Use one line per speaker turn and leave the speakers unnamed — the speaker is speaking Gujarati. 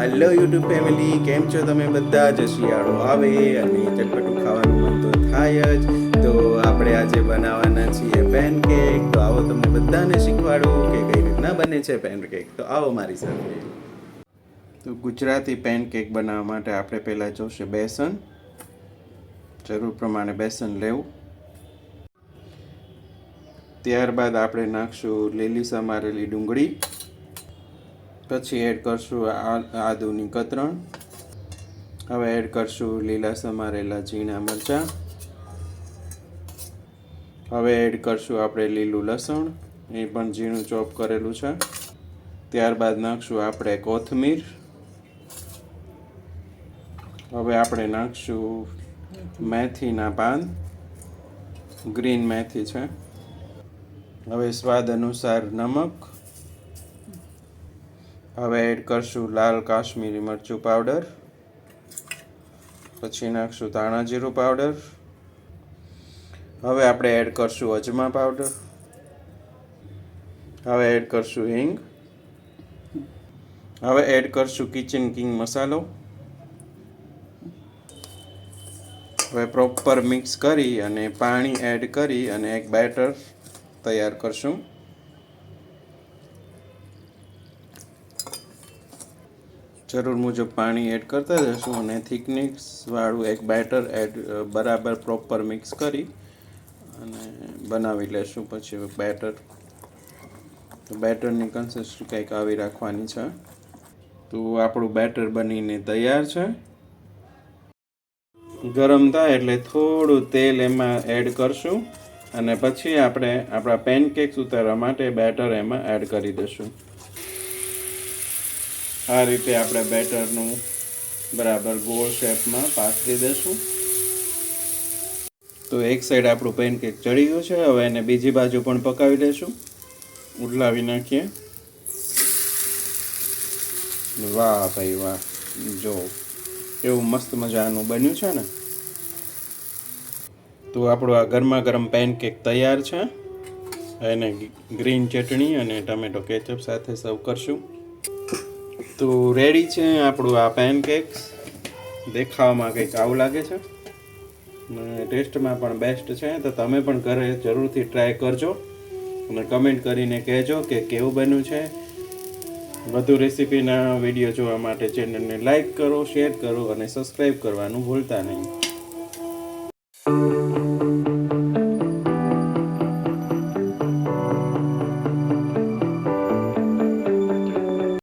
હેલો યુટ્યુબ ફેમિલી કેમ છો તમે બધા? જ શિયાળો આવે અને ચટપટું ખાવાનું મન તો થાય જ. તો આપણે આજે બનાવવાના છીએ પેનકેક તો આવો તમને બધાને શીખવાડું કે કઈ રીતના બને છે પેનકેક તો આવો મારી સાથે. તો ગુજરાતી પેનકેક બનાવવા માટે આપણે પહેલાં જોશે બેસન. જરૂર પ્રમાણે બેસન લેવું. ત્યારબાદ આપણે નાખશું લીલી સમારેલી ડુંગળી. પછી એડ કરશું આદુની કતરણ. હવે એડ કરશું લીલા સમારેલા ઝીણા મરચાં. હવે એડ કરશું આપણે લીલું લસણ. એ પણ ઝીણું ચોપ કરેલું છે. ત્યારબાદ નાખશું આપણે કોથમીર. હવે આપણે નાખશું મેથીના પાન. ગ્રીન મેથી છે. હવે સ્વાદ અનુસાર નમક. હવે એડ કરશું લાલ કાશ્મીરી મરચું પાવડર પછી નાખશું ધાણા જીરું પાવડર હવે આપણે એડ કરશું અજમા પાવડર હવે એડ કરશું હિંગ. હવે એડ કરશું કિચન કિંગ મસાલો. હવે પ્રોપર મિક્સ કરી અને પાણી એડ કરી અને એક બેટર તૈયાર કરશું. જરૂર મુજબ પાણી એડ કરતા જશું અને થિકનેસવાળું એક બેટર એડ બરાબર પ્રોપર મિક્સ કરી અને બનાવી લેશું પછી બેટર તો બેટરની કન્સિસ્ટન્સી કંઈક આવી રાખવાની છે. તો આપણું બેટર બનીને તૈયાર છે. ગરમ થાય એટલે થોડું તેલ એમાં એડ કરશું અને પછી આપણે આપણા પેનકેક્સ ઉતારવા માટે બેટર એમાં એડ કરી દઈશું. આ રીતે આપણે બેટરનું બરાબર ગોળ શેપમાં પાથરી દઈશું તો એક સાઈડ આપણું પેનકેક ચડી ગયું છે, હવે એને બીજી બાજુ પણ પકાવી દઈશું ઉડલાવી નાખીએ. વાહ ભાઈ વાહ, જો એવું મસ્ત મજાનું બન્યું છે ને. તો આપણું આ ગરમા ગરમ પેનકેક તૈયાર છે. એને ગ્રીન ચટણી અને ટમેટો કેચઅપ સાથે સર્વ કરશું. તો રેડી છે આપણું આ પેનકેક્સ દેખાવામાં કંઈક આવું લાગે છે? ટેસ્ટમાં પણ બેસ્ટ છે, તો તમે પણ ઘરે જરૂરથી ટ્રાય કરજો. અને કમેન્ટ કરીને કહેજો કે કેવું બન્યું છે. વધુ રેસીપીના વીડિયો જોવા માટે ચેનલને લાઈક કરો શેર કરો અને સબસ્ક્રાઈબ કરવાનું ભૂલતા નહીં.